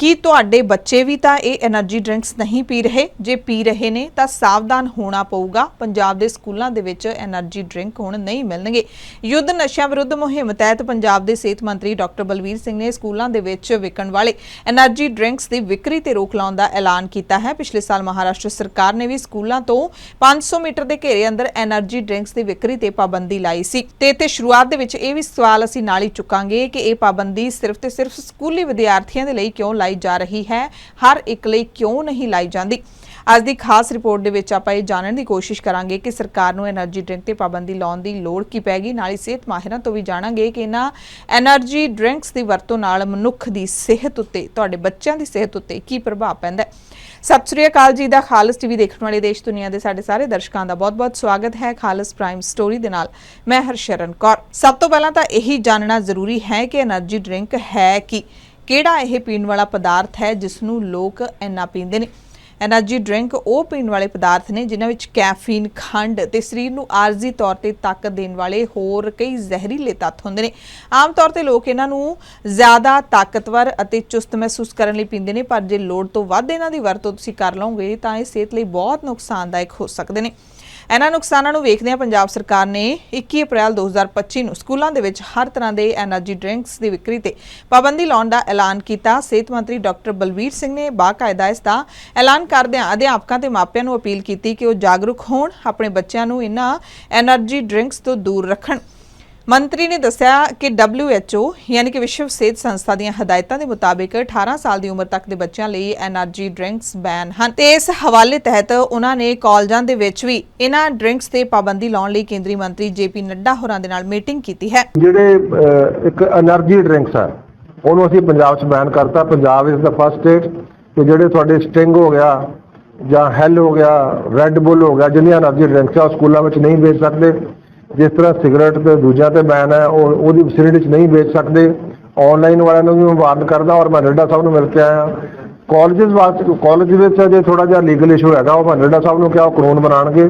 ਕੀ ਤੁਹਾਡੇ ਬੱਚੇ ਵੀ ਤਾਂ ਇਹ એનર્ਜੀ ਡਰਿੰਕਸ ਨਹੀਂ ਪੀ ਰਹੇ, ਜੇ ਪੀ ਰਹੇ ਨੇ ਤਾਂ ਸਾਵਧਾਨ ਹੋਣਾ ਪਊਗਾ। ਪੰਜਾਬ ਦੇ ਸਕੂਲਾਂ ਦੇ ਵਿੱਚ એનર્ਜੀ ਡਰਿੰਕ ਹੁਣ ਨਹੀਂ ਮਿਲਣਗੇ। ਯੁੱਧ ਨਸ਼ਿਆਂ ਵਿਰੁੱਧ ਮੁਹਿੰਮ ਤਹਿਤ ਪੰਜਾਬ ਦੇ ਸਿਹਤ ਮੰਤਰੀ ਡਾਕਟਰ ਬਲਵੀਰ ਸਿੰਘ ਨੇ ਸਕੂਲਾਂ ਦੇ ਵਿੱਚ ਵਿਕਣ ਵਾਲੇ એનર્ਜੀ ਡਰਿੰਕਸ ਦੀ ਵਿਕਰੀ ਤੇ ਰੋਕ ਲਾਉਣ ਦਾ ਐਲਾਨ ਕੀਤਾ ਹੈ। ਪਿਛਲੇ ਸਾਲ ਮਹਾਰਾਸ਼ਟਰ ਸਰਕਾਰ ਨੇ ਵੀ ਸਕੂਲਾਂ ਤੋਂ 500 ਮੀਟਰ ਦੇ ਘੇਰੇ ਅੰਦਰ એનર્ਜੀ ਡਰਿੰਕਸ ਦੀ ਵਿਕਰੀ ਤੇ ਪਾਬੰਦੀ ਲਾਈ ਸੀ। ਤੇ ਤੇ ਸ਼ੁਰੂਆਤ ਦੇ ਵਿੱਚ ਇਹ ਵੀ ਸਵਾਲ ਅਸੀਂ ਨਾਲ ਹੀ ਚੁੱਕਾਂਗੇ ਕਿ ਇਹ ਪਾਬੰਦੀ ਸਿਰਫ ਤੇ ਸਿਰਫ ਸਕੂਲੀ ਵਿਦਿਆਰਥੀਆਂ ਦੇ ਲਈ ਕਿਉਂ ਲਾਈ ਲਾਈ ਜਾ ਰਹੀ ਹੈ। ਹਰ ਇੱਕ ਲਈ ਕਿਉਂ ਨਹੀਂ ਲਾਈ ਜਾਂਦੀ? ਅੱਜ ਦੀ ਖਾਸ ਰਿਪੋਰਟ ਦੇ ਵਿੱਚ ਆਪਾਂ ਇਹ ਜਾਣਨ ਦੀ ਕੋਸ਼ਿਸ਼ ਕਰਾਂਗੇ ਕਿ ਸਰਕਾਰ ਨੂੰ એનર્ਜੀ ਡਰਿੰਕ ਤੇ ਪਾਬੰਦੀ ਲਾਉਣ ਦੀ ਲੋੜ ਕੀ ਪੈਗੀ ਨਾਲ ਹੀ ਸਿਹਤ ਮਾਹਿਰਾਂ ਤੋਂ ਵੀ ਜਾਣਾਂਗੇ ਕਿ ਇਹਨਾਂ એનર્ਜੀ ਡਰਿੰਕਸ ਦੀ ਵਰਤੋਂ ਨਾਲ ਮਨੁੱਖ ਦੀ ਸਿਹਤ ਉੱਤੇ, ਤੁਹਾਡੇ ਬੱਚਿਆਂ ਦੀ ਸਿਹਤ ਉੱਤੇ ਕੀ ਪ੍ਰਭਾਵ ਪੈਂਦਾ ਹੈ। ਸਤਿ ਸ੍ਰੀ ਅਕਾਲ ਜੀ ਦਾ ਖਾਲਸ ਟੀਵੀ ਦੇਖਣ ਵਾਲੇ ਦੇਸ਼ ਦੁਨੀਆ ਦੇ ਸਾਡੇ ਸਾਰੇ ਦਰਸ਼ਕਾਂ ਦਾ ਬਹੁਤ-ਬਹੁਤ ਸਵਾਗਤ ਹੈ ਖਾਲਸ ਪ੍ਰਾਈਮ ਸਟੋਰੀ ਦੇ ਨਾਲ। ਮੈਂ ਹਰਸ਼ਰਨ ਕੌਰ। ਸਭ ਤੋਂ ਪਹਿਲਾਂ ਤਾਂ ਇਹੀ ਜਾਣਨਾ ਜ਼ਰੂਰੀ ਹੈ ਕਿ એનર્ਜੀ ਡਰਿੰਕ ਹੈ ਕੀ। ਕਿਹੜਾ ਇਹ ਪੀਣ ਵਾਲਾ ਪਦਾਰਥ ਹੈ ਜਿਸ ਨੂੰ ਲੋਕ ਇੰਨਾ ਪੀਂਦੇ ਨੇ? ਐਨਰਜੀ ਡਰਿੰਕ ਉਹ ਪੀਣ ਵਾਲੇ ਪਦਾਰਥ ਨੇ ਜਿਨ੍ਹਾਂ ਵਿੱਚ ਕੈਫੀਨ, ਖੰਡ ਤੇ ਸਰੀਰ ਨੂੰ ਆਰਜ਼ੀ ਤੌਰ ਤੇ ਤਾਕਤ ਦੇਣ ਵਾਲੇ ਹੋਰ ਕਈ ਜ਼ਹਿਰੀਲੇ ਤੱਤ ਹੁੰਦੇ ਨੇ। ਆਮ ਤੌਰ ਤੇ ਲੋਕ ਇਹਨਾਂ ਨੂੰ ਜ਼ਿਆਦਾ ਤਾਕਤਵਰ ਅਤੇ ਚੁਸਤ ਮਹਿਸੂਸ ਕਰਨ ਲਈ ਪੀਂਦੇ ਨੇ, ਪਰ ਜੇ ਲੋੜ ਤੋਂ ਵੱਧ ਇਹਨਾਂ ਦੀ ਵਰਤੋਂ ਤੁਸੀਂ ਕਰ ਲਓਗੇ ਤਾਂ ਇਹ ਸਿਹਤ ਲਈ ਬਹੁਤ ਨੁਕਸਾਨਦਾਇਕ ਹੋ ਸਕਦੇ ਨੇ। ਇਹਨਾਂ ਨੁਕਸਾਨਾਂ ਨੂੰ ਵੇਖਦਿਆਂ ਪੰਜਾਬ ਸਰਕਾਰ ਨੇ 21 ਅਪ੍ਰੈਲ 2025 ਨੂੰ ਸਕੂਲਾਂ ਦੇ ਵਿੱਚ ਹਰ ਤਰ੍ਹਾਂ ਦੇ એનર્ਜੀ ਡਰਿੰਕਸ ਦੀ ਵਿਕਰੀ ਤੇ ਪਾਬੰਦੀ ਲਾਉਣ ਦਾ ਐਲਾਨ ਕੀਤਾ। ਸਿਹਤ ਮੰਤਰੀ ਡਾਕਟਰ ਬਲਵੀਰ ਸਿੰਘ ਨੇ ਬਾਕਾਇਦਾ ਇਸ ਦਾ ਐਲਾਨ ਕਰਦਿਆਂ ਅਧਿਆਪਕਾਂ ਤੇ ਮਾਪਿਆਂ ਨੂੰ ਅਪੀਲ ਕੀਤੀ ਕਿ ਉਹ ਜਾਗਰੂਕ ਹੋਣ, ਆਪਣੇ ਬੱਚਿਆਂ ਨੂੰ ਇਹਨਾਂ એનર્ਜੀ ਡਰਿੰਕਸ ਤੋਂ ਦੂਰ ਰੱਖਣ। ਮੰਤਰੀ ਨੇ ਦੱਸਿਆ ਕਿ WHO ਯਾਨੀ ਕਿ ਵਿਸ਼ਵ ਸਿਹਤ ਸੰਸਥਾ ਦੀਆਂ ਹਦਾਇਤਾਂ ਦੇ ਮੁਤਾਬਿਕ 18 ਸਾਲ ਦੀ ਉਮਰ ਤੱਕ ਦੇ ਬੱਚਿਆਂ ਲਈ એનર્ਜੀ ਡਰਿੰਕਸ ਬੈਨ ਹਨ। ਤੇ ਇਸ ਹਵਾਲੇ ਤਹਿਤ ਉਹਨਾਂ ਨੇ ਕਾਲਜਾਂ ਦੇ ਵਿੱਚ ਵੀ ਇਹਨਾਂ ਡਰਿੰਕਸ ਤੇ ਪਾਬੰਦੀ ਲਾਉਣ ਲਈ ਕੇਂਦਰੀ ਮੰਤਰੀ ਜੇਪੀ ਨੱਡਾ ਹੋਰਾਂ ਦੇ ਨਾਲ ਮੀਟਿੰਗ ਕੀਤੀ ਹੈ। ਜਿਹੜੇ ਇੱਕ એનર્ਜੀ ਡਰਿੰਕਸ ਆ, ਉਹਨੂੰ ਅਸੀਂ ਪੰਜਾਬ 'ਚ ਬੈਨ ਕਰਤਾ। ਪੰਜਾਬ ਇਸ ਦਾ ਫਸਟ ਸਟੇਟ ਤੇ ਜਿਹੜੇ ਤੁਹਾਡੇ ਸਟਿੰਗ ਹੋ ਗਿਆ ਜਾਂ ਹੈਲ ਹੋ ਗਿਆ, ਰੈੱਡ ਬੁੱਲ ਹੋ ਗਿਆ, ਜਿੰਨੀਆਂ એનર્ਜੀ ਡਰਿੰਕਸ ਆ ਸਕੂਲਾਂ ਵਿੱਚ ਨਹੀਂ ਵੇਚ ਸਕਦੇ। ਜਿਸ ਤਰ੍ਹਾਂ ਸਿਗਰਟ ਤੇ ਦੂਜਿਆਂ ਤੇ ਬੈਨ ਹੈ, ਉਹ ਉਹਦੀ ਵਿਸਿਰਿਟ 'ਚ ਨਹੀਂ ਵੇਚ ਸਕਦੇ। ਆਨਲਾਈਨ ਵਾਲਿਆਂ ਨੂੰ ਵੀ ਮੈਂ ਵਾਰਨ ਕਰਦਾ ਔਰ ਮੈਂ ਰੱਡਾ ਸਾਹਿਬ ਨੂੰ ਮਿਲ ਕੇ ਆਇਆ। ਕਾਲਜਸ ਵਾਸਤੇ ਕਾਲਜ ਵਿੱਚ ਜੇ ਥੋੜਾ ਜਿਹਾ ਲੀਗਲ ਇਸ਼ੂ ਹੈਗਾ, ਉਹ ਮੈਂ ਰੱਡਾ ਸਾਹਿਬ ਨੂੰ ਕਿਹਾ ਉਹ ਕਾਨੂੰਨ ਬਣਾਣਗੇ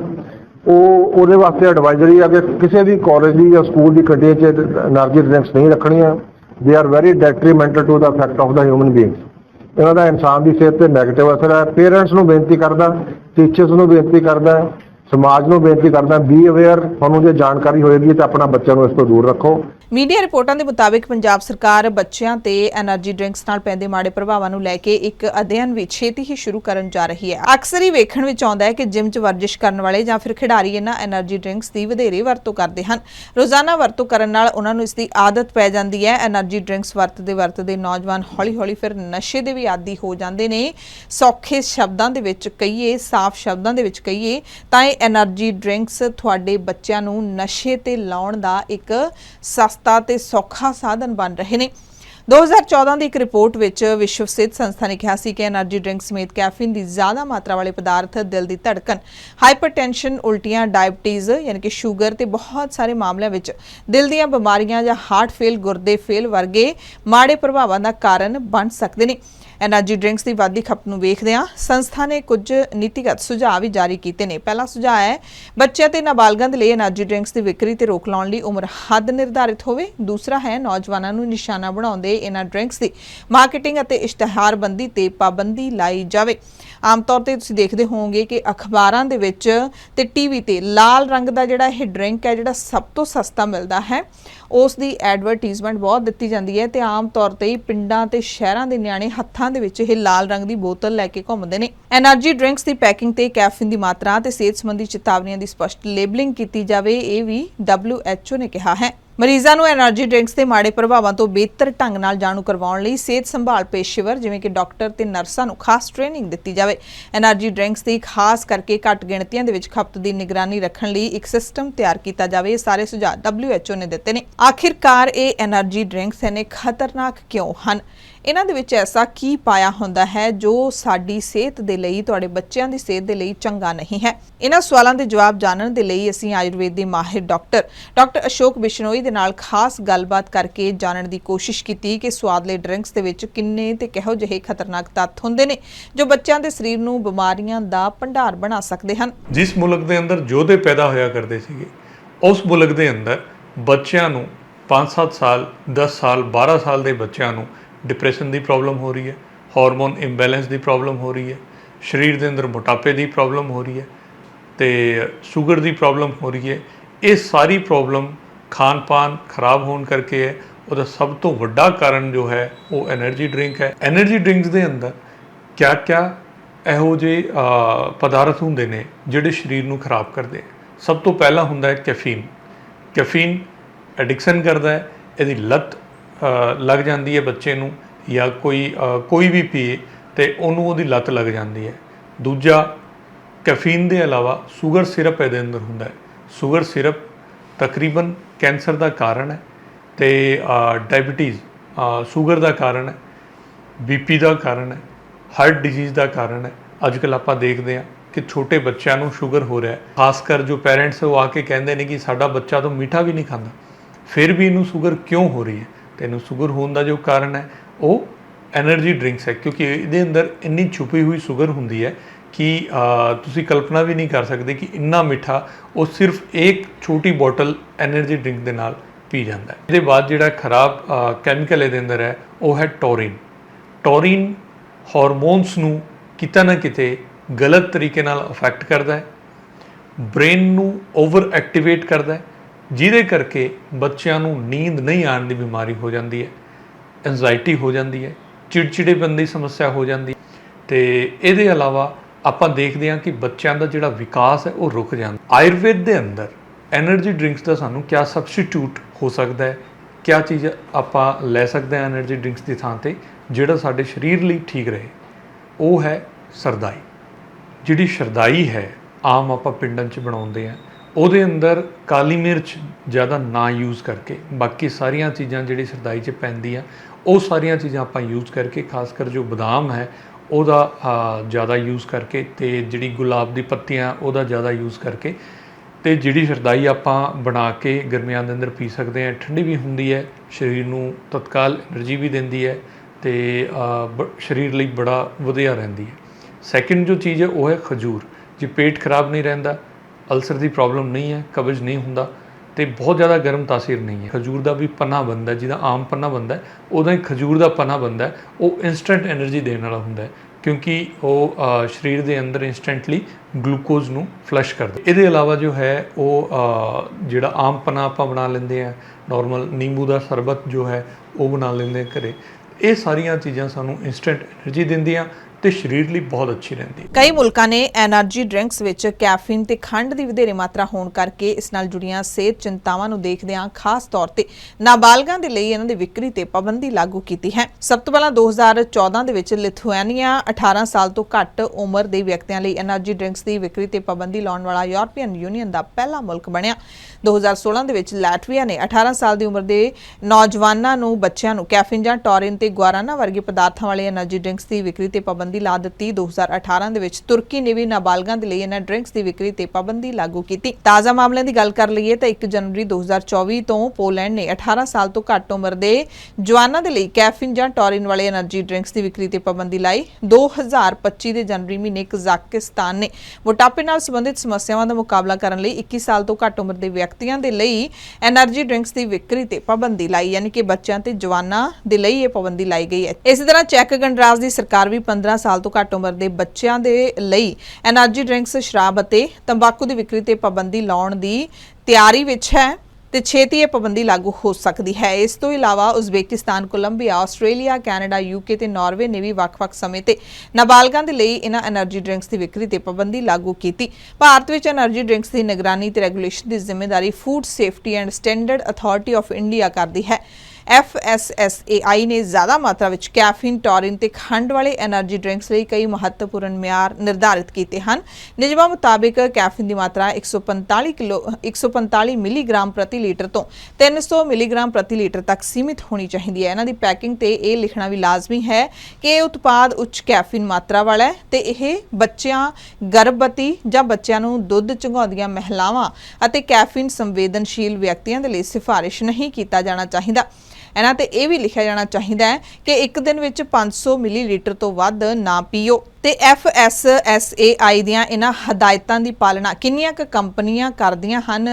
ਉਹ ਉਹਦੇ ਵਾਸਤੇ ਐਡਵਾਈਜ਼ਰੀ ਆ ਕਿ ਕਿਸੇ ਵੀ ਕਾਲਜ ਦੀ ਜਾਂ ਸਕੂਲ ਦੀ ਕੰਟੇਨ ਚ એનર્ਜੀ ਡਰਿੰਕਸ ਨਹੀਂ ਰੱਖਣੀਆਂ। They are very detrimental to the effect of the human being ਇਹਨਾਂ ਦਾ ਇਨਸਾਨ ਦੀ ਸਿਹਤ ਤੇ ਨੈਗੇਟਿਵ ਅਸਰ ਹੈ। ਪੇਰੈਂਟਸ ਨੂੰ ਬੇਨਤੀ ਕਰਦਾ ਟੀਚਰਸ ਨੂੰ ਬੇਨਤੀ ਕਰਦਾ। ਸਮਾਜ ਨੂੰ ਬੇਨਤੀ ਕਰਦਾ ਬੀ ਅਵੇਅਰ ਤੁਹਾਨੂੰ ਜੇ ਜਾਣਕਾਰੀ ਹੋਏਗੀ ਤਾਂ ਆਪਣਾ ਬੱਚਿਆਂ ਨੂੰ ਇਸ ਤੋਂ ਦੂਰ ਰੱਖੋ। ਮੀਡੀਆ ਰਿਪੋਰਟਾਂ ਦੇ ਮੁਤਾਬਿਕ ਪੰਜਾਬ ਸਰਕਾਰ ਬੱਚਿਆਂ ਤੇ એનર્ਜੀ ਡਰਿੰਕਸ ਨਾਲ ਪੈਂਦੇ ਮਾੜੇ ਪ੍ਰਭਾਵਾਂ ਨੂੰ ਲੈ ਕੇ ਇੱਕ ਅਧਿਐਨ ਵੀ ਛੇਤੀ ਹੀ ਸ਼ੁਰੂ ਕਰਨ ਜਾ ਰਹੀ ਹੈ। ਅਕਸਰ ਹੀ ਵੇਖਣ ਵਿੱਚ ਆਉਂਦਾ ਹੈ ਕਿ ਜਿਮ 'ਚ ਵਰਜਿਸ਼ ਕਰਨ ਵਾਲੇ ਜਾਂ ਫਿਰ ਖਿਡਾਰੀ ਇਹਨਾਂ એનર્ਜੀ ਡਰਿੰਕਸ ਦੀ ਵਧੇਰੇ ਵਰਤੋਂ ਕਰਦੇ ਹਨ। ਰੋਜ਼ਾਨਾ ਵਰਤੋਂ ਕਰਨ ਨਾਲ ਉਹਨਾਂ ਨੂੰ ਇਸ ਦੀ ਆਦਤ ਪੈ ਜਾਂਦੀ ਹੈ। એનર્ਜੀ ਡਰਿੰਕਸ ਵਰਤਦੇ ਵਰਤਦੇ ਨੌਜਵਾਨ ਹੌਲੀ-ਹੌਲੀ ਫਿਰ ਨਸ਼ੇ ਦੇ ਵੀ ਆਦੀ ਹੋ ਜਾਂਦੇ ਨੇ। ਸੌਖੇ ਸ਼ਬਦਾਂ ਦੇ ਵਿੱਚ ਕਹੀਏ, ਸਾਫ਼ ਸ਼ਬਦਾਂ ਦੇ ਵਿੱਚ ਕਹੀਏ, ਤਾਂ ਇਹ એનર્ਜੀ ਡਰਿੰਕਸ ਤੁਹਾਡੇ ਬੱਚਿਆਂ ਨੂੰ ਨਸ਼ੇ ਤੇ ਲਾਉਣ ਦਾ ਇੱਕ ਸਸ ਸਸਤਾ ਤੇ ਸੌਖਾ ਸਾਧਨ ਬਣ ਰਹੇ ਨੇ 2014 ਦੀ ਇੱਕ ਰਿਪੋਰਟ ਵਿੱਚ ਵਿਸ਼ਵ ਸਿਹਤ ਸੰਸਥਾ ਨੇ ਕਿਹਾ ਸੀ ਕਿ એનર્ਜੀ ਡਰਿੰਕ ਸਮੇਤ ਕੈਫੀਨ ਦੀ ਜ਼ਿਆਦਾ ਮਾਤਰਾ ਵਾਲੇ ਪਦਾਰਥ ਦਿਲ ਦੀ ਧੜਕਣ ਹਾਈਪਰਟੈਂਸ਼ਨ, ਉਲਟੀਆਂ, ਡਾਇਬਟੀਜ਼ ਯਾਨੀ ਕਿ ਸ਼ੂਗਰ ਤੇ ਬਹੁਤ ਸਾਰੇ ਮਾਮਲਿਆਂ ਵਿੱਚ ਦਿਲ ਦੀਆਂ ਬਿਮਾਰੀਆਂ ਜਾਂ ਹਾਰਟ ਫੇਲ, ਗੁਰਦੇ ਫੇਲ ਵਰਗੇ ਮਾੜੇ ਪ੍ਰਭਾਵਾਂ ਦਾ ਕਾਰਨ ਬਣ ਸਕਦੇ ਨੇ। ਐਨਰਜੀ ਡਰਿੰਕਸ ਦੀ ਵਾਧੀ ਖਪਤ ਨੂੰ ਵੇਖਦਿਆਂ ਸੰਸਥਾ ਨੇ ਕੁਝ ਨੀਤੀਗਤ ਸੁਝਾਅ ਵੀ ਜਾਰੀ ਕੀਤੇ ਨੇ। ਪਹਿਲਾ ਸੁਝਾਅ ਹੈ, ਬੱਚਿਆਂ ਤੇ ਨਾਬਾਲਗਾਂ ਦੇ ਲਈ ਐਨਰਜੀ ਡਰਿੰਕਸ ਦੀ ਵਿਕਰੀ ਤੇ ਰੋਕ ਲਾਉਣ ਲਈ ਉਮਰ ਹੱਦ ਨਿਰਧਾਰਿਤ ਹੋਵੇ। ਦੂਸਰਾ ਹੈ, ਨੌਜਵਾਨਾਂ ਨੂੰ ਨਿਸ਼ਾਨਾ ਬਣਾਉਂਦੇ ਇਹਨਾਂ ਡਰਿੰਕਸ ਦੀ ਮਾਰਕੀਟਿੰਗ ਅਤੇ ਇਸ਼ਤਿਹਾਰਬੰਦੀ ਤੇ ਪਾਬੰਦੀ ਲਾਈ ਜਾਵੇ। ਆਮ ਤੌਰ ਤੇ ਤੁਸੀਂ ਦੇਖਦੇ ਹੋਵੋਗੇ ਕਿ ਅਖਬਾਰਾਂ ਦੇ ਵਿੱਚ ਤੇ ਟੀਵੀ ਤੇ ਲਾਲ ਰੰਗ ਦਾ ਜਿਹੜਾ ਇਹ ਡਰਿੰਕ ਹੈ, ਜਿਹੜਾ ਸਭ ਤੋਂ ਸਸਤਾ ਮਿਲਦਾ ਹੈ, ਉਸ ਦੀ ਐਡਵਰਟਾਈਜ਼ਮੈਂਟ ਬਹੁਤ ਦਿੱਤੀ ਜਾਂਦੀ ਹੈ ਤੇ ਆਮ ਤੌਰ ਤੇ ਪਿੰਡਾਂ ਤੇ ਸ਼ਹਿਰਾਂ ਦੇ ਨਿਆਣੇ ਹੱਥਾਂ ਹੱਥਾਂ ਦੇ ਵਿੱਚ ਇਹ ਲਾਲ ਰੰਗ ਦੀ ਬੋਤਲ ਲੈ ਕੇ ਘੁੰਮਦੇ ਨੇ। એનર્ਜੀ ਡਰਿੰਕਸ ਦੀ ਪੈਕਿੰਗ ਤੇ ਕੈਫੀਨ ਦੀ ਮਾਤਰਾ ਤੇ ਸਿਹਤ ਸੰਬੰਧੀ ਚੇਤਾਵਨੀਆਂ ਦੀ ਸਪਸ਼ਟ ਲੇਬਲਿੰਗ ਕੀਤੀ ਜਾਵੇ, ਇਹ ਵੀ WHO ਨੇ ਕਿਹਾ ਹੈ। ਮਰੀਜ਼ਾਂ ਨੂੰ એનર્ਜੀ ਡਰਿੰਕਸ ਦੇ ਮਾੜੇ ਪ੍ਰਭਾਵਾਂ ਤੋਂ ਬਿਹਤਰ ਢੰਗ ਨਾਲ ਜਾਣੂ ਕਰਵਾਉਣ ਲਈ ਸਿਹਤ ਸੰਭਾਲ ਪੇਸ਼ੇਵਰ, ਜਿਵੇਂ ਕਿ ਡਾਕਟਰ ਤੇ ਨਰਸਾਂ ਨੂੰ ਖਾਸ ਟ੍ਰੇਨਿੰਗ ਦਿੱਤੀ ਜਾਵੇ। એનર્ਜੀ ਡਰਿੰਕਸ ਦੀ ਖਾਸ ਕਰਕੇ ਘੱਟ ਗਿਣਤੀਆਂ ਦੇ ਵਿੱਚ ਖਪਤ ਦੀ ਨਿਗਰਾਨੀ ਰੱਖਣ ਲਈ ਇੱਕ ਸਿਸਟਮ ਤਿਆਰ ਕੀਤਾ ਜਾਵੇ। ਇਹ ਸਾਰੇ ਸੁਝਾਅ WHO ਨੇ ਦਿੱਤੇ ਨੇ। ਆਖਿਰਕਾਰ ਇਹ એનર્ਜੀ ਡਰਿੰਕਸ ਨੇ ਖਤਰਨਾਕ ਕਿਉਂ ਹਨ? ਇਹਨਾਂ ਦੇ ਵਿੱਚ ਐਸਾ ਕੀ ਪਾਇਆ ਹੁੰਦਾ ਹੈ ਜੋ ਸਾਡੀ ਸਿਹਤ ਦੇ ਲਈ, ਤੁਹਾਡੇ ਬੱਚਿਆਂ ਦੀ ਸਿਹਤ ਦੇ ਲਈ ਚੰਗਾ ਨਹੀਂ ਹੈ? ਇਹਨਾਂ ਸਵਾਲਾਂ ਦੇ ਜਵਾਬ ਜਾਣਨ ਦੇ ਲਈ ਅਸੀਂ ਆਯੁਰਵੇਦ ਦੇ ਮਾਹਿਰ ਡਾਕਟਰ ਡਾਕਟਰ ਅਸ਼ੋਕ ਬਿਸ਼ਨੋਈ ਦੇ ਨਾਲ ਖਾਸ ਗੱਲਬਾਤ ਕਰਕੇ ਜਾਣਨ ਦੀ ਕੋਸ਼ਿਸ਼ ਕੀਤੀ ਕਿ ਸਵਾਦਲੇ ਡਰਿੰਕਸ ਦੇ ਵਿੱਚ ਕਿੰਨੇ ਤੇ ਕਿਹੋ ਜਿਹੇ ਖਤਰਨਾਕ ਤੱਤ ਹੁੰਦੇ ਨੇ, ਜੋ ਬੱਚਿਆਂ ਦੇ ਸਰੀਰ ਨੂੰ ਬਿਮਾਰੀਆਂ ਦਾ ਭੰਡਾਰ ਬਣਾ ਸਕਦੇ ਹਨ। ਜਿਸ ਮੁਲਕ ਦੇ ਅੰਦਰ ਯੋਧੇ ਪੈਦਾ ਹੋਇਆ ਕਰਦੇ ਸੀਗੇ, ਉਸ ਮੁਲਕ ਦੇ ਅੰਦਰ ਬੱਚਿਆਂ ਨੂੰ 5-7 ਸਾਲ 10 ਸਾਲ 12 ਸਾਲ ਦੇ ਬੱਚਿਆਂ ਨੂੰ ਡਿਪਰੈਸ਼ਨ ਦੀ ਪ੍ਰੋਬਲਮ ਹੋ ਰਹੀ ਹੈ ਹਾਰਮੋਨ ਇੰਬੈਲੈਂਸ ਦੀ ਪ੍ਰੋਬਲਮ ਹੋ ਰਹੀ ਹੈ, ਸਰੀਰ ਦੇ ਅੰਦਰ ਮੋਟਾਪੇ ਦੀ ਪ੍ਰੋਬਲਮ ਹੋ ਰਹੀ ਹੈ ਤੇ ਸ਼ੂਗਰ ਦੀ ਪ੍ਰੋਬਲਮ ਹੋ ਰਹੀ ਹੈ, ਇਹ ਸਾਰੀ ਪ੍ਰੋਬਲਮ ਖਾਣ ਪਾਨ ਖਰਾਬ ਹੋਣ ਕਰਕੇ ਹੈ ਉਹਦਾ ਸਭ ਤੋਂ ਵੱਡਾ ਕਾਰਨ ਜੋ ਹੈ, ਉਹ એનર્ਜੀ ਡਰਿੰਕ ਹੈ। એનર્ਜੀ ਡਰਿੰਕਸ ਦੇ ਅੰਦਰ ਕਿਆ ਕਿਆ ਇਹੋ ਜਿਹੇ ਪਦਾਰਥ ਹੁੰਦੇ ਨੇ ਜਿਹੜੇ ਸਰੀਰ ਨੂੰ ਖਰਾਬ ਕਰਦੇ ਸਭ ਤੋਂ ਪਹਿਲਾਂ ਹੁੰਦਾ ਹੈ ਕੈਫੀਨ। ਕੈਫੀਨ ਐਡਿਕਸ਼ਨ ਕਰਦਾ ਹੈ, ਇਹਦੀ ਲਤ ਲੱਗ ਜਾਂਦੀ ਹੈ ਬੱਚੇ ਨੂੰ ਜਾਂ ਕੋਈ ਕੋਈ ਵੀ ਪੀਏ ਤੇ ਉਹਨੂੰ ਉਹਦੀ ਲਤ ਲੱਗ ਜਾਂਦੀ ਹੈ। ਦੂਜਾ, ਕੈਫੀਨ ਦੇ ਇਲਾਵਾ ਸ਼ੂਗਰ ਸਿਰਪ ਇਹਦੇ ਅੰਦਰ ਹੁੰਦਾ ਹੈ। ਸ਼ੂਗਰ ਸਿਰਪ ਤਕਰੀਬਨ ਕੈਂਸਰ ਦਾ ਕਾਰਨ ਹੈ ਤੇ ਡਾਇਬੀਟੀਜ਼ ਸ਼ੂਗਰ ਦਾ ਕਾਰਨ ਹੈ ਬੀਪੀ ਦਾ ਕਾਰਨ ਹੈ, ਹਾਰਟ ਡਿਜ਼ੀਜ਼ ਦਾ ਕਾਰਨ ਹੈ। ਅੱਜ ਕੱਲ ਆਪਾਂ ਦੇਖਦੇ ਆ ਕਿ ਛੋਟੇ ਬੱਚਿਆਂ ਨੂੰ ਸ਼ੂਗਰ ਹੋ ਰਿਹਾ ਹੈ। ਖਾਸ ਕਰ ਜੋ ਪੇਰੈਂਟਸ ਉਹ ਆ ਕੇ ਕਹਿੰਦੇ ਨੇ ਕਿ ਸਾਡਾ ਬੱਚਾ ਤਾਂ ਮਿੱਠਾ ਵੀ ਨਹੀਂ ਖਾਂਦਾ। ਫਿਰ ਵੀ ਇਹਨੂੰ ਸ਼ੂਗਰ ਕਿਉਂ ਹੋ ਰਹੀ ਹੈ? ਤੇ ਇਹਨੂੰ ਸ਼ੂਗਰ ਹੋਣ ਦਾ ਜੋ ਕਾਰਨ ਹੈ, ਉਹ એનર્ਜੀ ਡਰਿੰਕਸ ਹੈ। ਕਿਉਂਕਿ ਇਹਦੇ ਅੰਦਰ ਇੰਨੀ ਛੁਪੀ ਹੋਈ ਸ਼ੂਗਰ ਹੁੰਦੀ ਹੈ ਕਿ ਤੁਸੀਂ ਕਲਪਨਾ ਵੀ ਨਹੀਂ ਕਰ ਸਕਦੇ ਕਿ ਇੰਨਾ ਮਿੱਠਾ ਉਹ ਸਿਰਫ ਇੱਕ ਛੋਟੀ ਬੋਟਲ એનર્ਜੀ ਡਰਿੰਕ ਦੇ ਨਾਲ ਪੀ ਜਾਂਦਾ ਹੈ। ਇਹਦੇ ਬਾਅਦ ਜਿਹੜਾ ਖਰਾਬ ਕੈਮੀਕਲ ਇਹਦੇ ਅੰਦਰ ਹੈ, ਉਹ ਹੈ ਟੋਰਿਨ। ਟੋਰਿਨ ਹਾਰਮੋਨਸ ਨੂੰ ਕਿਤੇ ਨਾ ਕਿਤੇ ਗਲਤ ਤਰੀਕੇ ਨਾਲ ਅਫੈਕਟ ਕਰਦਾ ਹੈ, ਬ੍ਰੇਨ ਨੂੰ ਓਵਰ ਐਕਟੀਵੇਟ ਕਰਦਾ ਹੈ, ਜਿਹਦੇ ਕਰਕੇ ਬੱਚਿਆਂ ਨੂੰ ਨੀਂਦ ਨਹੀਂ ਆਉਣ ਦੀ ਬਿਮਾਰੀ ਹੋ ਜਾਂਦੀ ਹੈ, ਐਂਜ਼ਾਇਟੀ ਹੋ ਜਾਂਦੀ ਹੈ, ਚਿੜਚਿੜੇਪਨ ਦੀ ਸਮੱਸਿਆ ਹੋ ਜਾਂਦੀ ਤੇ ਇਹਦੇ ਇਲਾਵਾ ਆਪਾਂ ਦੇਖਦੇ ਹਾਂ ਕਿ ਬੱਚਿਆਂ ਦਾ ਜਿਹੜਾ ਵਿਕਾਸ ਹੈ, ਉਹ ਰੁਕ ਜਾਂਦਾ। ਆਯੁਰਵੇਦ ਦੇ ਅੰਦਰ એનર્ਜੀ ਡਰਿੰਕਸ ਦਾ ਸਾਨੂੰ ਕੀ ਸਬਸਟੀਟਿਊਟ ਹੋ ਸਕਦਾ ਹੈ ਕੀ ਚੀਜ਼ ਆਪਾਂ ਲੈ ਸਕਦੇ ਹਾਂ એનર્ਜੀ ਡਰਿੰਕਸ ਦੀ ਥਾਂ ਤੇ, ਜਿਹੜਾ ਸਾਡੇ ਸਰੀਰ ਲਈ ਠੀਕ ਰਹੇ। ਉਹ ਹੈ ਸਰਦਾਈ। ਜਿਹੜੀ ਸਰਦਾਈ ਹੈ, ਆਮ ਆਪਾਂ ਪਿੰਡਾਂ 'ਚ ਬਣਾਉਂਦੇ ਆ ਉਹਦੇ ਅੰਦਰ ਕਾਲੀ ਮਿਰਚ ਜ਼ਿਆਦਾ ਨਾ ਯੂਜ਼ ਕਰਕੇ, ਬਾਕੀ ਸਾਰੀਆਂ ਚੀਜ਼ਾਂ ਜਿਹੜੀ ਸਰਦਾਈ 'ਚ ਪੈਂਦੀਆਂ, ਉਹ ਸਾਰੀਆਂ ਚੀਜ਼ਾਂ ਆਪਾਂ ਯੂਜ਼ ਕਰਕੇ, ਖਾਸ ਕਰ ਜੋ ਬਦਾਮ ਹੈ ਉਹਦਾ ਜ਼ਿਆਦਾ ਯੂਜ਼ ਕਰਕੇ ਤੇ ਜਿਹੜੀ ਗੁਲਾਬ ਦੀ ਪੱਤੀਆਂ ਉਹਦਾ ਜ਼ਿਆਦਾ ਯੂਜ਼ ਕਰਕੇ ਤੇ ਜਿਹੜੀ ਸਰਦਾਈ ਆਪਾਂ ਬਣਾ ਕੇ ਗਰਮੀਆਂ ਦੇ ਅੰਦਰ ਪੀ ਸਕਦੇ ਆ ਠੰਡੀ ਵੀ ਹੁੰਦੀ ਹੈ, ਸਰੀਰ ਨੂੰ ਤਤਕਾਲ એનર્ਜੀ ਵੀ ਦਿੰਦੀ ਹੈ ਤੇ ਸਰੀਰ ਲਈ ਬੜਾ ਵਧੀਆ ਰਹਿੰਦੀ ਹੈ। ਸੈਕਿੰਡ ਜੋ ਚੀਜ਼ ਹੈ ਉਹ ਹੈ ਖਜੂਰ, ਜੇ ਪੇਟ ਖਰਾਬ ਨਹੀਂ ਰਹਿੰਦਾ, ਅਲਸਰ ਦੀ ਪ੍ਰੋਬਲਮ ਨਹੀਂ ਹੈ, ਕਬਜ਼ ਨਹੀਂ ਹੁੰਦਾ ਤੇ ਬਹੁਤ ਜ਼ਿਆਦਾ ਗਰਮ ਤਾਸੀਰ ਨਹੀਂ ਹੈ। ਖਜੂਰ ਦਾ ਵੀ ਪੰਨਾ ਬੰਦਾ ਜਿਹਦਾ ਆਮ ਪੰਨਾ ਬੰਦਾ ਉਹਦਾ ਹੀ ਖਜੂਰ ਦਾ ਪੰਨਾ ਬੰਦਾ ਉਹ ਇਨਸਟੈਂਟ એનર્ਜੀ ਦੇਣ ਵਾਲਾ ਹੁੰਦਾ ਹੈ, ਕਿਉਂਕਿ ਉਹ ਸਰੀਰ ਦੇ ਅੰਦਰ ਇਨਸਟੈਂਟਲੀ ਗਲੂਕੋਜ਼ ਨੂੰ ਫਲਸ਼ ਕਰਦਾ ਇਹਦੇ ਇਲਾਵਾ ਜੋ ਹੈ, ਉਹ ਜਿਹੜਾ ਆਮ ਪੰਨਾ ਆਪਾਂ ਬਣਾ ਲੈਂਦੇ ਆ ਨਾਰਮਲ ਨਿੰਬੂ ਦਾ ਸ਼ਰਬਤ ਜੋ ਹੈ, ਉਹ ਬਣਾ ਲੈਂਦੇ ਘਰੇ। ਇਹ ਸਾਰੀਆਂ ਚੀਜ਼ਾਂ ਸਾਨੂੰ ਇਨਸਟੈਂਟ એનર્ਜੀ ਦਿੰਦੀਆਂ ਤੇ ਸਰੀਰ ਲਈ ਬਹੁਤ ਅੱਛੀ ਰਹਿੰਦੀ ਹੈ। ਕਈ ਮੁਲਕਾਂ ਨੇ એનર્ਜੀ ਡਰਿੰਕਸ ਵਿੱਚ ਕੈਫੀਨ ਤੇ ਖੰਡ ਦੀ ਵਧੇਰੇ ਮਾਤਰਾ ਹੋਣ ਕਰਕੇ ਇਸ ਨਾਲ ਜੁੜੀਆਂ ਸਿਹਤ ਚਿੰਤਾਵਾਂ ਨੂੰ ਦੇਖਦਿਆਂ ਖਾਸ ਤੌਰ ਤੇ ਨਾਬਾਲਗਾਂ ਦੇ ਲਈ ਇਹਨਾਂ ਦੀ ਵਿਕਰੀ ਤੇ ਪਾਬੰਦੀ ਲਾਗੂ ਕੀਤੀ ਹੈ। ਸਭ ਤੋਂ ਪਹਿਲਾਂ 2014 ਦੇ ਵਿੱਚ ਲਿਥੁਆਨੀਆ 18 ਸਾਲ ਤੋਂ ਘੱਟ ਉਮਰ ਦੇ ਵਿਅਕਤੀਆਂ ਲਈ એનર્ਜੀ ਡਰਿੰਕਸ ਦੀ ਵਿਕਰੀ ਤੇ ਪਾਬੰਦੀ ਲਾਉਣ ਵਾਲਾ ਯੂਰੋਪੀਅਨ ਯੂਨੀਅਨ ਦਾ ਪਹਿਲਾ ਮੁਲਕ ਬਣਿਆ। 2016 ਦੇ ਵਿੱਚ ਲੈਟਵੀਆ ਨੇ 18 ਸਾਲ ਦੀ ਉਮਰ ਦੇ ਨੌਜਵਾਨਾਂ ਨੂੰ ਬੱਚਿਆਂ ਨੂੰ ਕੈਫੀਨ ਜਾਂ ਟੌਰਿਨ ਤੇ ਗੁਆਰਾਨਾ ਵਰਗੇ ਪਦਾਰਥਾਂ ਵਾਲੇ એનર્ਜੀ ਡਰਿੰਕਸ ਦੀ ਵਿਕਰੀ ਤੇ ਪਾਬੰਦੀ ਪਾਬੰਦੀ ਲਾ ਦਿੱਤੀ। 2018 ਦੇ ਵਿੱਚ ਤੁਰਕੀ ਨੇ ਵੀ ਨਾਬਾਲਗਾਂ ਦੇ ਲਈ ਇਹਨਾਂ ਡਰਿੰਕਸ ਦੀ ਵਿਕਰੀ ਤੇ ਪਾਬੰਦੀ ਲਾਗੂ ਕੀਤੀ। ਤਾਜ਼ਾ ਮਾਮਲਿਆਂ ਦੀ ਗੱਲ ਕਰ ਲਈਏ ਤਾਂ 1 ਜਨਵਰੀ 2024 ਤੋਂ ਪੋਲੈਂਡ ਨੇ 18 ਸਾਲ ਤੋਂ ਘੱਟ ਉਮਰ ਦੇ ਜਵਾਨਾਂ ਦੇ ਲਈ ਕੈਫੀਨ ਜਾਂ ਟੌਰਿਨ ਵਾਲੇ એનર્ਜੀ ਡਰਿੰਕਸ ਦੀ ਵਿਕਰੀ ਤੇ ਪਾਬੰਦੀ ਲਾਈ। 2025 ਦੇ ਜਨਵਰੀ ਮਹੀਨੇ ਕਜ਼ਾਕਿਸਤਾਨ ਨੇ ਮੋਟਾਪੇ ਨਾਲ ਸੰਬੰਧਿਤ ਸਮੱਸਿਆਵਾਂ ਦਾ ਮੁਕਾਬਲਾ ਕਰਨ ਲਈ 21 ਸਾਲ ਤੋਂ ਘੱਟ ਉਮਰ ਦੇ ਵਿਅਕਤੀਆਂ ਦੇ ਲਈ એનર્ਜੀ ਡਰਿੰਕਸ ਦੀ ਵਿਕਰੀ ਤੇ ਪਾਬੰਦੀ ਲਾਈ, ਯਾਨੀ ਕਿ ਬੱਚਿਆਂ ਤੇ ਜਵਾਨਾਂ ਦੇ ਲਈ ਇਹ ਪਾਬੰਦੀ ਲਾਈ ਗਈ ਹੈ। ਇਸੇ ਤਰ੍ਹਾਂ ਚੈੱਕ ਗਣਰਾਜ ਦੀ ਸਰਕਾਰ ਵੀ 15 ਸਾਲ ਤੋਂ ਘੱਟ ਉਮਰ ਦੇ ਬੱਚਿਆਂ ਦੇ ਲਈ એનર્ਜੀ ਡਰਿੰਕਸ, ਸ਼ਰਾਬ ਅਤੇ ਤੰਬਾਕੂ ਦੀ ਵਿਕਰੀ ਤੇ ਪਾਬੰਦੀ ਲਾਉਣ ਦੀ ਤਿਆਰੀ ਵਿੱਚ ਹੈ ਤੇ ਛੇਤੀ ਇਹ ਪਾਬੰਦੀ ਲਾਗੂ ਹੋ ਸਕਦੀ ਹੈ। ਇਸ ਤੋਂ ਇਲਾਵਾ Uzbekistan, Colombia, Australia, Canada UK ਤੇ ਨਾਰਵੇ ਨੇ ਵੀ ਵੱਖ-ਵੱਖ ਸਮੇਂ ਤੇ ਨਾਬਾਲਗਾਂ ਦੇ ਲਈ ਇਹਨਾਂ એનર્ਜੀ ਡਰਿੰਕਸ ਦੀ ਵਿਕਰੀ ਤੇ ਪਾਬੰਦੀ ਲਾਗੂ ਕੀਤੀ। ਭਾਰਤ ਵਿੱਚ એનર્ਜੀ ਡਰਿੰਕਸ ਦੀ ਨਿਗਰਾਨੀ ਤੇ ਰੈਗੂਲੇਸ਼ਨ ਦੀ ਜ਼ਿੰਮੇਵਾਰੀ food safety and standard authority of India ਕਰਦੀ ਹੈ। F S S A I ਨੇ ਜ਼ਿਆਦਾ ਮਾਤਰਾ ਵਿੱਚ ਕੈਫੀਨ, ਟੌਰਿਨ ਤੇ ਖੰਡ ਵਾਲੇ એનર્ਜੀ ਡਰਿੰਕਸ ਲਈ ਕਈ ਮਹੱਤਵਪੂਰਨ ਮਿਆਰ ਨਿਰਧਾਰਿਤ ਕੀਤੇ ਹਨ। ਨਿਯਮਾਂ ਮੁਤਾਬਕ ਕੈਫੀਨ ਦੀ ਮਾਤਰਾ 145 ਕਿਲੋ 145 ਮਿਲੀਗ੍ਰਾਮ ਪ੍ਰਤੀ ਲੀਟਰ ਤੋਂ 300 ਮਿਲੀਗ੍ਰਾਮ ਪ੍ਰਤੀ ਲੀਟਰ ਤੱਕ ਸੀਮਿਤ ਹੋਣੀ ਚਾਹੀਦੀ ਹੈ। ਇਹਨਾਂ ਦੀ ਪੈਕਿੰਗ ਤੇ ਇਹ ਲਿਖਣਾ ਵੀ ਲਾਜ਼ਮੀ ਹੈ ਕਿ ਇਹ ਉਤਪਾਦ ਉੱਚ ਕੈਫੀਨ ਮਾਤਰਾ ਵਾਲਾ ਹੈ ਤੇ ਇਹ ਬੱਚਿਆਂ, ਗਰਭਵਤੀ ਜਾਂ ਬੱਚਿਆਂ ਨੂੰ ਦੁੱਧ ਚੁੰਘਾਉਂਦੀਆਂ ਮਹਿਲਾਵਾਂ ਅਤੇ ਕੈਫੀਨ ਸੰਵੇਦਨਸ਼ੀਲ ਵਿਅਕਤੀਆਂ ਦੇ ਲਈ ਸਿਫਾਰਿਸ਼ ਨਹੀਂ ਕੀਤਾ ਜਾਣਾ ਚਾਹੀਦਾ। ਇਹਨਾਂ ਤੇ ਇਹ ਵੀ ਲਿਖਿਆ ਜਾਣਾ ਚਾਹੀਦਾ ਹੈ ਕਿ ਇੱਕ ਦਿਨ ਵਿੱਚ 500 ਮਿਲੀਲੀਟਰ ਤੋਂ ਵੱਧ ਨਾ ਪੀਓ। ਤੇ FSSAI ਦੀਆਂ ਇਹਨਾਂ ਹਦਾਇਤਾਂ ਦੀ ਪਾਲਣਾ ਕਿੰਨੀਆਂ ਕੁ ਕੰਪਨੀਆਂ ਕਰਦੀਆਂ ਹਨ,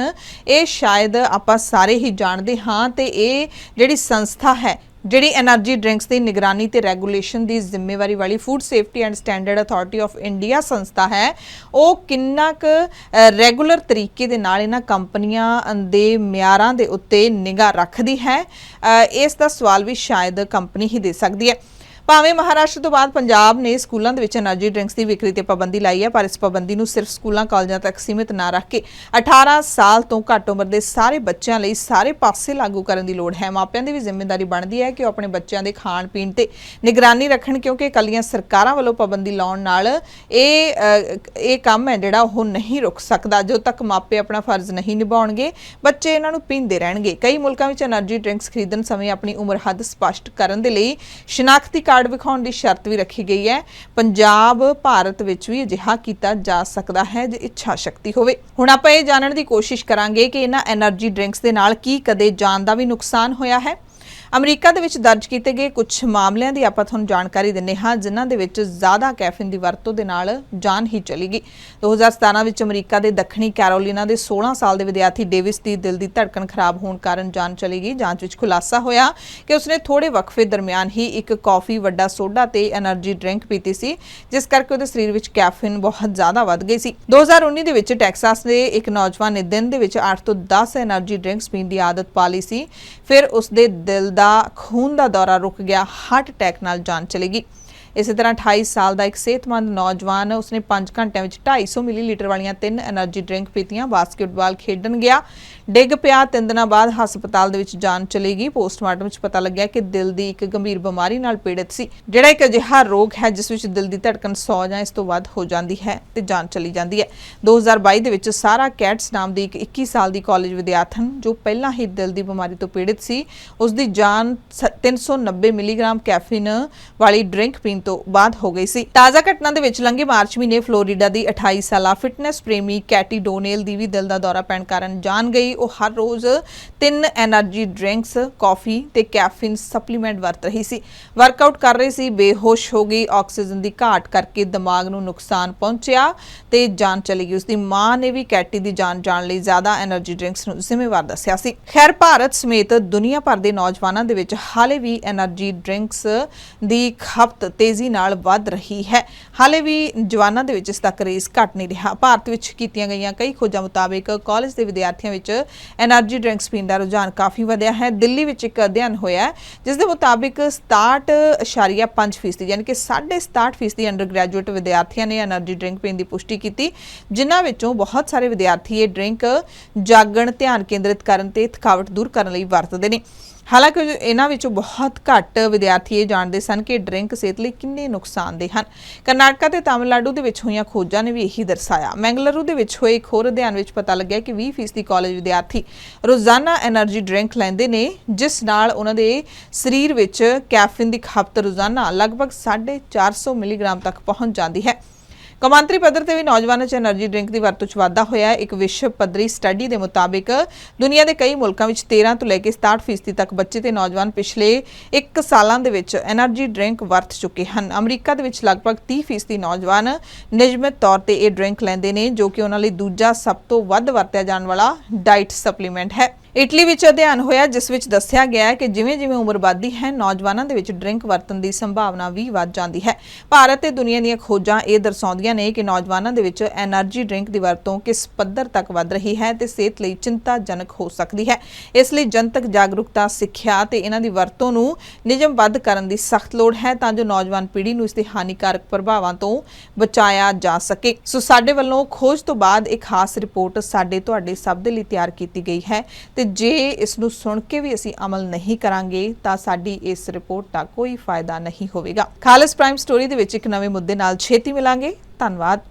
ਇਹ ਸ਼ਾਇਦ ਆਪਾਂ ਸਾਰੇ ਹੀ ਜਾਣਦੇ ਹਾਂ ਤੇ ਇਹ ਜਿਹੜੀ ਸੰਸਥਾ ਹੈ ਜਿਹੜੀ એનર્ਜੀ ਡਰਿੰਕਸ ਦੀ ਨਿਗਰਾਨੀ ਤੇ ਰੈਗੂਲੇਸ਼ਨ ਦੀ ਜ਼ਿੰਮੇਵਾਰੀ ਵਾਲੀ food safety and standard authority of India ਸੰਸਥਾ ਹੈ, ਉਹ ਕਿੰਨਾ ਕੁ ਰੈਗੂਲਰ ਤਰੀਕੇ ਦੇ ਨਾਲ ਇਹਨਾਂ ਕੰਪਨੀਆਂ ਦੇ ਮਿਆਰਾਂ ਦੇ ਉੱਤੇ ਨਿਗਾਹ ਰੱਖਦੀ ਹੈ ਇਸ ਦਾ ਸਵਾਲ ਵੀ ਸ਼ਾਇਦ ਕੰਪਨੀ ਹੀ ਦੇ ਸਕਦੀ ਹੈ। ਭਾਵੇਂ ਮਹਾਰਾਸ਼ਟਰ ਤੋਂ ਬਾਅਦ ਪੰਜਾਬ ਨੇ ਸਕੂਲਾਂ ਦੇ ਵਿੱਚ એનર્ਜੀ ਡਰਿੰਕਸ ਦੀ ਵਿਕਰੀ ਤੇ ਪਾਬੰਦੀ ਲਾਈ ਹੈ, ਪਰ ਇਸ ਪਾਬੰਦੀ ਨੂੰ ਸਿਰਫ ਸਕੂਲਾਂ, ਕਾਲਜਾਂ ਤੱਕ ਸੀਮਿਤ ਨਾ ਰੱਖ ਕੇ 18 ਸਾਲ ਤੋਂ ਘੱਟ ਉਮਰ ਦੇ ਸਾਰੇ ਬੱਚਿਆਂ ਲਈ ਸਾਰੇ ਪਾਸੇ ਲਾਗੂ ਕਰਨ ਦੀ ਲੋੜ ਹੈ। ਮਾਪਿਆਂ ਦੀ ਵੀ ਜ਼ਿੰਮੇਵਾਰੀ ਬਣਦੀ ਹੈ ਕਿ ਉਹ ਆਪਣੇ ਬੱਚਿਆਂ ਦੇ ਖਾਣ ਪੀਣ ਤੇ ਨਿਗਰਾਨੀ ਰੱਖਣ, ਕਿਉਂਕਿ ਕੱਲੀਆਂ ਸਰਕਾਰਾਂ ਵੱਲੋਂ ਪਾਬੰਦੀ ਲਾਉਣ ਨਾਲ ਇਹ ਇਹ ਕੰਮ ਹੈ ਜਿਹੜਾ ਉਹ ਨਹੀਂ ਰੁਕ ਸਕਦਾ। ਜੋ ਤੱਕ ਮਾਪੇ ਆਪਣਾ ਫਰਜ਼ ਨਹੀਂ ਨਿਭਾਉਣਗੇ, ਬੱਚੇ ਇਹਨਾਂ ਨੂੰ ਪੀਂਦੇ ਰਹਿਣਗੇ। ਕਈ ਮੁਲਕਾਂ ਵਿੱਚ એનર્ਜੀ ਡਰਿੰਕਸ ਖਰੀਦਣ ਸਮੇਂ ਆਪਣੀ ਉਮਰ ਹੱਦ ਸਪਸ਼ਟ ਕਰਨ ਦੇ ਲਈ ਸ਼ਨਾਖਤੀ ਕਾਰਡ ਵਿਖਾਉਣ ਦੀ ਸ਼ਰਤ ਵੀ ਰੱਖੀ ਗਈ ਹੈ। ਪੰਜਾਬ, ਭਾਰਤ ਵਿੱਚ ਵੀ ਅਜਿਹਾ ਕੀਤਾ ਜਾ ਸਕਦਾ ਹੈ ਜੇ ਇੱਛਾ ਸ਼ਕਤੀ ਹੋਵੇ। ਹੁਣ ਆਪਾਂ ਇਹ ਜਾਣਨ ਦੀ ਕੋਸ਼ਿਸ਼ ਕਰਾਂਗੇ ਕਿ ਇਹਨਾਂ એનર્ਜੀ ਡਰਿੰਕਸ ਦੇ ਨਾਲ ਕੀ ਕਦੇ ਜਾਨ ਦਾ ਵੀ ਨੁਕਸਾਨ ਹੋਇਆ ਹੈ। ਅਮਰੀਕਾ ਦੇ ਵਿੱਚ ਦਰਜ ਕੀਤੇ ਗਏ ਕੁਝ ਮਾਮਲਿਆਂ ਦੀ ਆਪਾਂ ਤੁਹਾਨੂੰ ਜਾਣਕਾਰੀ ਦਿੰਨੇ ਹਾਂ, ਜਿਨ੍ਹਾਂ ਦੇ ਵਿੱਚ ਜ਼ਿਆਦਾ ਕੈਫੀਨ ਦੀ ਵਰਤੋਂ ਦੇ ਨਾਲ ਜਾਨ ਹੀ ਚਲੀ ਗਈ। 2017 ਵਿੱਚ ਅਮਰੀਕਾ ਦੇ ਦੱਖਣੀ ਕੈਰੋਲੀਨਾ ਦੇ 16 ਸਾਲ ਦੇ ਵਿਦਿਆਰਥੀ ਡੇਵਿਸ ਦੀ ਦਿਲ ਦੀ ਧੜਕਣ ਖਰਾਬ ਹੋਣ ਕਾਰਨ ਜਾਨ ਚਲੀ ਗਈ। ਜਾਂਚ ਵਿੱਚ ਖੁਲਾਸਾ ਹੋਇਆ ਕਿ ਉਸਨੇ ਥੋੜੇ ਵਕਫੇ ਦਰਮਿਆਨ ਹੀ ਇੱਕ ਕਾਫੀ, ਵੱਡਾ ਸੋਡਾ ਤੇ એનર્ਜੀ ਡਰਿੰਕ ਪੀਤੀ ਸੀ, ਜਿਸ ਕਰਕੇ ਉਹਦੇ ਸਰੀਰ ਵਿੱਚ ਕੈਫੀਨ ਬਹੁਤ ਜ਼ਿਆਦਾ ਵੱਧ ਗਈ ਸੀ। 2019 ਦੇ ਵਿੱਚ ਟੈਕਸਾਸ ਦੇ ਇੱਕ ਨੌਜਵਾਨ ਨੇ ਦਿਨ ਦੇ ਵਿੱਚ 8 ਤੋਂ 10 એનર્ਜੀ ਡਰਿੰਕਸ ਪੀਣ ਦੀ ਆਦਤ ਪਾ ਲਈ ਸੀ। ਫਿਰ ਉਸਦੇ ਦਿਲ ਦਾ ਖੂਨ ਦਾ ਦੌਰਾ ਰੁਕ ਗਿਆ ਹਾਰਟ ਅਟੈਕ ਨਾਲ ਜਾਨ ਚਲੀ ਗਈ। ਇਸੇ ਤਰ੍ਹਾਂ 28 ਸਾਲ ਦਾ ਇੱਕ ਸਿਹਤਮੰਦ ਨੌਜਵਾਨ, ਉਸਨੇ 5 ਘੰਟਿਆਂ ਵਿੱਚ 250 ਮਿਲੀਲੀਟਰ ਵਾਲੀਆਂ ਤਿੰਨ એનર્ਜੀ ਡਰਿੰਕ ਪੀਤੀਆਂ, ਬਾਸਕਟਬਾਲ ਖੇਡਣ ਗਿਆ। ਡਿੱਗ ਪਿਆ, ਤਿੰਨ ਦਿਨਾਂ ਬਾਅਦ ਹਸਪਤਾਲ ਦੇ ਵਿੱਚ ਜਾਨ ਚਲੀ ਗਈ। ਪੋਸਟਮਾਰਟਮ ਵਿੱਚ ਪਤਾ ਲੱਗਿਆ ਕਿ ਦਿਲ ਦੀ ਇੱਕ ਗੰਭੀਰ ਬਿਮਾਰੀ ਨਾਲ ਪੀੜਤ ਸੀ, ਜਿਹੜਾ ਇੱਕ ਅਜਿਹਾ ਰੋਗ ਹੈ ਜਿਸ ਵਿੱਚ ਦਿਲ ਦੀ ਧੜਕਣ 100 ਜਾਂ ਇਸ ਤੋਂ ਵੱਧ ਹੋ ਜਾਂਦੀ ਹੈ ਤੇ ਜਾਨ ਚਲੀ ਜਾਂਦੀ ਹੈ। 2022 ਦੇ ਵਿੱਚ ਸਾਰਾ ਕੈਟਸ ਨਾਮ ਦੀ ਇੱਕ 21 ਸਾਲ ਦੀ ਕਾਲਜ ਵਿਦਿਆਰਥਣ, ਜੋ ਪਹਿਲਾਂ ਹੀ ਦਿਲ ਦੀ ਬਿਮਾਰੀ ਤੋਂ ਪੀੜਤ ਸੀ ਉਸ ਦੀ ਜਾਨ 390 ਮਿਲੀਗ੍ਰਾਮ ਕੈਫੀਨ ਵਾਲੀ ਡਰਿੰਕ ਪੀਣ ਤੋਂ ਬਾਅਦ ਹੋ ਗਈ ਸੀ। ਤਾਜ਼ਾ ਘਟਨਾ ਦੇ ਵਿੱਚ ਲੰਘੇ ਮਾਰਚ ਮਹੀਨੇ ਫਲੋਰੀਡਾ ਦੀ 28 ਸਾਲਾ ਫਿਟਨੈਸ ਪ੍ਰੇਮੀ ਕੈਟੀ ਡੋਨੇਲ ਦੀ ਵੀ ਦਿਲ ਦਾ ਦੌਰਾ ਪੈਣ ਕਾਰਨ ਜਾਨ ਗਈ। ਉਹ ਹਰ ਰੋਜ਼ ਤਿੰਨ એનર્ਜੀ ਡਰਿੰਕਸ, ਕਾਫੀ ਤੇ ਕੈਫੀਨ ਸਪਲੀਮੈਂਟ ਵਰਤ ਰਹੀ ਸੀ। ਵਰਕਆਊਟ ਕਰ ਰਹੀ ਸੀ, ਬੇਹੋਸ਼ ਹੋ ਗਈ। ਆਕਸੀਜਨ ਦੀ ਘਾਟ ਕਰਕੇ ਦਿਮਾਗ ਨੂੰ ਨੁਕਸਾਨ ਪਹੁੰਚਿਆ ਤੇ ਜਾਨ ਚਲੀ ਗਈ। ਉਸ ਦੀ ਮਾਂ ਨੇ ਵੀ ਕੈਟੀ ਦੀ ਜਾਨ ਜਾਣ ਲਈ ਜ਼ਿਆਦਾ એનર્ਜੀ ਡਰਿੰਕਸ ਨੂੰ ਜ਼ਿੰਮੇਵਾਰ ਦੱਸਿਆ ਸੀ। ਖੈਰ, ਭਾਰਤ ਸਮੇਤ ਦੁਨੀਆ ਭਰ ਦੇ ਨੌਜਵਾਨਾਂ ਦੇ ਵਿੱਚ ਹਾਲੇ ਵੀ એનર્ਜੀ ਡਰਿੰਕਸ ਦੀ ਖਪਤ ਤੇ ਤੇਜ਼ੀ ਨਾਲ ਵੱਧ ਰਹੀ ਹੈ। ਹਾਲੇ ਵੀ ਜਵਾਨਾਂ ਦੇ ਵਿੱਚ ਇਸ ਦਾ ਕਰੇਜ਼ ਘਟ ਨਹੀਂ ਰਿਹਾ। ਭਾਰਤ ਵਿੱਚ ਕੀਤੀਆਂ ਗਈਆਂ ਕਈ ਖੋਜਾਂ ਮੁਤਾਬਕ ਕਾਲਜ ਦੇ ਵਿਦਿਆਰਥੀਆਂ ਵਿੱਚ એનર્ਜੀ ਡਰਿੰਕਸ ਪੀਣ ਦਾ ਰੁਝਾਨ ਕਾਫੀ ਵਧਿਆ ਹੈ। ਦਿੱਲੀ ਵਿੱਚ ਇੱਕ ਅਧਿਐਨ ਹੋਇਆ ਜਿਸ ਦੇ ਮੁਤਾਬਕ 67.5% ਯਾਨੀ ਕਿ 67.5% ਅੰਡਰ ਗ੍ਰੈਜੂਏਟ ਵਿਦਿਆਰਥੀਆਂ ਨੇ એનર્ਜੀ ਡਰਿੰਕ ਪੀਣ ਦੀ ਪੁਸ਼ਟੀ ਕੀਤੀ, ਜਿਨ੍ਹਾਂ ਵਿੱਚੋਂ ਬਹੁਤ ਸਾਰੇ ਵਿਦਿਆਰਥੀ ਇਹ ਡਰਿੰਕ ਜਾਗਣ, ਧਿਆਨ ਕੇਂਦਰਿਤ ਕਰਨ ਤੇ ਥਕਾਵਟ ਦੂਰ ਕਰਨ ਲਈ ਵਰਤਦੇ ਨੇ। ਹਾਲਾਂਕਿ ਇਹਨਾਂ ਵਿੱਚੋਂ ਬਹੁਤ ਘੱਟ ਵਿਦਿਆਰਥੀ ਇਹ ਜਾਣਦੇ ਸਨ ਕਿ ਡਰਿੰਕ ਸਿਹਤ ਲਈ ਕਿੰਨੇ ਨੁਕਸਾਨਦੇ ਹਨ। ਕਰਨਾਟਕਾ ਤੇ ਤਾਮਿਲਨਾਡੂ ਦੇ ਵਿੱਚ ਹੋਈਆਂ ਖੋਜਾਂ ਨੇ ਵੀ ਇਹੀ ਦਰਸਾਇਆ। ਮੈਂਗਲਰੂ ਦੇ ਵਿੱਚ ਹੋਏ ਇੱਕ ਹੋਰ ਅਧਿਐਨ ਵਿੱਚ ਪਤਾ ਲੱਗਿਆ ਕਿ 20 ਫੀਸਦੀ ਕਾਲਜ ਵਿਦਿਆਰਥੀ ਰੋਜ਼ਾਨਾ એનર્ਜੀ ਡਰਿੰਕ ਲੈਂਦੇ ਨੇ, ਜਿਸ ਨਾਲ ਉਹਨਾਂ ਦੇ ਸਰੀਰ ਵਿੱਚ ਕੈਫੀਨ ਦੀ ਖਪਤ ਰੋਜ਼ਾਨਾ ਲਗਭਗ 450 ਮਿਲੀਗ੍ਰਾਮ ਤੱਕ ਪਹੁੰਚ ਜਾਂਦੀ ਹੈ। ਕੌਮਾਂਤਰੀ ਪੱਧਰ ਤੇ ਵੀ ਨੌਜਵਾਨਾਂ 'ਚ એનર્ਜੀ ਡਰਿੰਕ ਦੀ ਵਰਤੋਂ 'ਚ ਵਾਧਾ ਹੋਇਆ ਹੈ। ਇੱਕ ਵਿਸ਼ਵ ਪੱਧਰੀ ਸਟੱਡੀ ਦੇ ਮੁਤਾਬਿਕ ਦੁਨੀਆ ਦੇ ਕਈ ਮੁਲਕਾਂ ਵਿੱਚ 13 ਤੋਂ ਲੈ ਕੇ 67% ਤੱਕ ਬੱਚੇ ਤੇ ਨੌਜਵਾਨ ਪਿਛਲੇ 1 ਸਾਲਾਂ ਦੇ ਵਿੱਚ એનર્ਜੀ ਡਰਿੰਕ ਵਰਤ ਚੁੱਕੇ ਹਨ। ਅਮਰੀਕਾ ਦੇ ਵਿੱਚ ਲਗਭਗ 30% ਨੌਜਵਾਨ ਨਿਯਮਿਤ ਤੌਰ ਤੇ ਇਹ ਡਰਿੰਕ ਲੈਂਦੇ ਨੇ, ਜੋ ਕਿ ਉਹਨਾਂ ਲਈ ਦੂਜਾ ਸਭ ਤੋਂ ਵੱਧ ਵਰਤਿਆ ਜਾਣ ਵਾਲਾ ਡਾਈਟ ਸਪਲੀਮੈਂਟ ਹੈ। ਇਟਲੀ ਵਿੱਚ ਅਧਿਐਨ ਹੋਇਆ, ਜਿਸ ਵਿੱਚ ਦੱਸਿਆ ਗਿਆ ਹੈ ਕਿ ਜਿਵੇਂ-ਜਿਵੇਂ ਉਮਰ ਵੱਧਦੀ ਹੈ, ਨੌਜਵਾਨਾਂ ਦੇ ਵਿੱਚ ਡਰਿੰਕ ਵਰਤਣ ਦੀ ਸੰਭਾਵਨਾ ਵੀ ਵੱਧ ਜਾਂਦੀ ਹੈ। ਭਾਰਤ ਤੇ ਦੁਨੀਆ ਦੀਆਂ ਖੋਜਾਂ ਇਹ ਦਰਸਾਉਂਦੀਆਂ ਨੇ ਕਿ ਨੌਜਵਾਨਾਂ ਦੇ ਵਿੱਚ એનર્ਜੀ ਡਰਿੰਕ ਦੀ ਵਰਤੋਂ ਕਿਸ ਪੱਧਰ ਤੱਕ ਵੱਧ ਰਹੀ ਹੈ ਤੇ ਸਿਹਤ ਲਈ ਚਿੰਤਾਜਨਕ ਹੋ ਸਕਦੀ ਹੈ। ਇਸ ਲਈ ਜਨਤਕ ਜਾਗਰੂਕਤਾ, ਸਿੱਖਿਆ ਤੇ ਇਹਨਾਂ ਦੀ ਵਰਤੋਂ ਨੂੰ ਨਿਯਮ ਨਿਯਮਬੱਧ ਕਰਨ ਦੀ ਸਖਤ ਲੋੜ ਹੈ ਤਾਂ ਜੋ ਨੌਜਵਾਨ ਪੀੜ੍ਹੀ ਨੂੰ ਇਸ ਦੇ ਹਾਨੀਕਾਰਕ ਪ੍ਰਭਾਵਾਂ ਤੋਂ ਬਚਾਇਆ ਜਾ ਸਕੇ। ਸੋ ਸਾਡੇ ਵੱਲੋਂ ਖੋਜ ਤੋਂ ਬਾਅਦ ਇੱਕ ਖਾਸ ਰਿਪੋਰਟ ਸਾਡੇ, ਤੁਹਾਡੇ ਸਭ ਦੇ ਲਈ ਤਿਆਰ ਕੀਤੀ ਗਈ ਹੈ ਤੇ ਜੇ ਇਸ ਨੂੰ ਸੁਣ ਕੇ ਵੀ ਅਸੀਂ ਅਮਲ ਨਹੀਂ ਕਰਾਂਗੇ, ਤਾਂ ਸਾਡੀ ਇਸ ਰਿਪੋਰਟ ਦਾ ਕੋਈ ਫਾਇਦਾ ਨਹੀਂ ਹੋਵੇਗਾ। ਖਾਲਸ ਪ੍ਰਾਈਮ ਸਟੋਰੀ ਦੇ ਵਿੱਚ ਇੱਕ ਨਵੇਂ ਮੁੱਦੇ ਨਾਲ ਛੇਤੀ ਮਿਲਾਂਗੇ। ਧੰਨਵਾਦ।